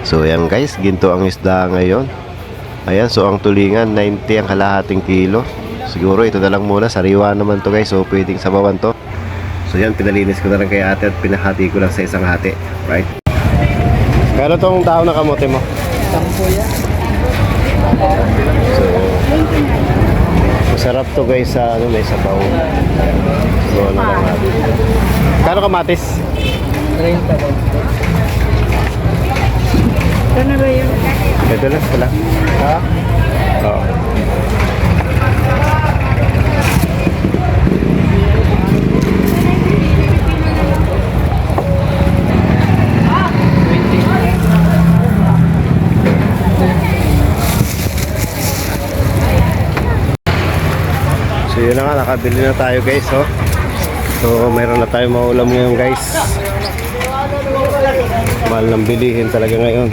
So yan guys, ginto ang isda ngayon. Ayan, so ang tulingan 90 ang kalahating kilo. Siguro ito na lang muna, sariwa naman to guys, so pwedeng sabawan to. So yan, pinalinis ko na lang kay ate at pinahati ko lang sa isang hati. Right? Kano tong tao na kamote mo? So, masarap to guys sa ano, may sabaw. So, ano lang natin. Kano kamatis? Ito na ba yun? Ito lang, wala. Ha? Oo. So yun na nga, nakabili na tayo guys, oh. So mayroon na tayo maulam ngayon guys. Mahal ng bilihin talaga ngayon.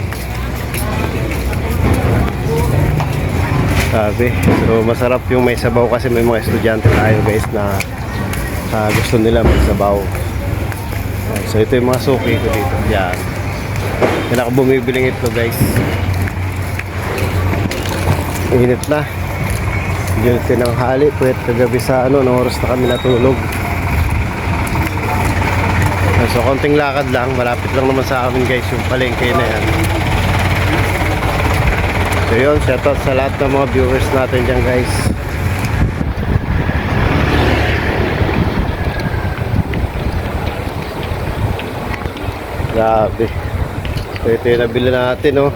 Sabi. So masarap yung may sabaw kasi may mga estudyante tayo guys na ah, gusto nila may sabaw. So ito yung mga suki ko dito. Yan. Yan ako bumibiling ito guys. Init na. Yun tinanghali. Pwede kagabi sa ano, ng oras na kami natulog. So konting lakad lang. Malapit lang naman sa amin guys yung palengke na yan. So yun, shoutout sa lahat ng mga viewers natin dyan guys. Grabe. So ito yung nabili natin oh.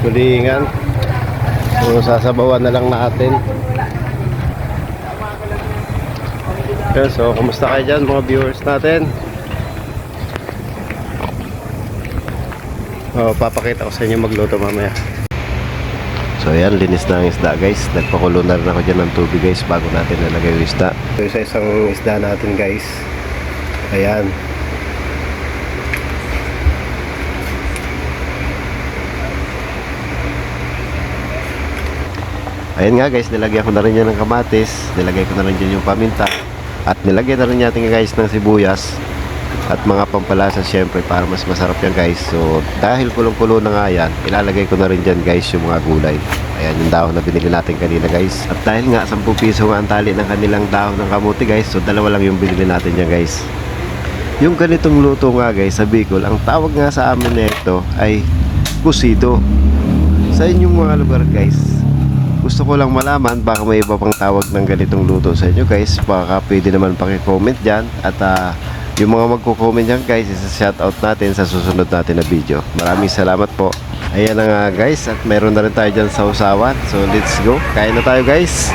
Tulingan. So sasabawan na lang natin. Yun, so kumusta kayo dyan mga viewers natin? Oh, papakita ko sa inyo magluto mamaya. So ayan, linis na ang isda guys. Nagpakulo na rin ako dyan ng tubig guys bago natin nalagay yung isda. So isa isang isda natin guys. Ayan. Ayan nga guys, nilagyan ko na rin yan ng kamatis. Nilagay ko na rin dyan yung paminta. At nilagyan na rin natin guys ng sibuyas. At mga pampalasa syempre para mas masarap yan guys. So dahil kulong-kulo na nga yan, ilalagay ko na rin dyan guys yung mga gulay. Ayan yung dahon na binili natin kanina guys. At dahil nga 10 piso nga ang tali ng kanilang dahon ng kamuti guys. So dalawa lang yung binili natin yan guys. Yung ganitong luto nga guys sa Bicol, ang tawag nga sa amin na ito ay kusido. Sa inyong mga lugar guys, gusto ko lang malaman baka may iba pang tawag ng ganitong luto sa inyo guys. Baka pwede naman paki-comment dyan at ah, yung mga magko-comment dyan guys, isa-shoutout natin sa susunod natin na video. Maraming salamat po. Ayan na nga guys at meron na rin tayo dyan sa usawan. So let's go. Kain na tayo guys.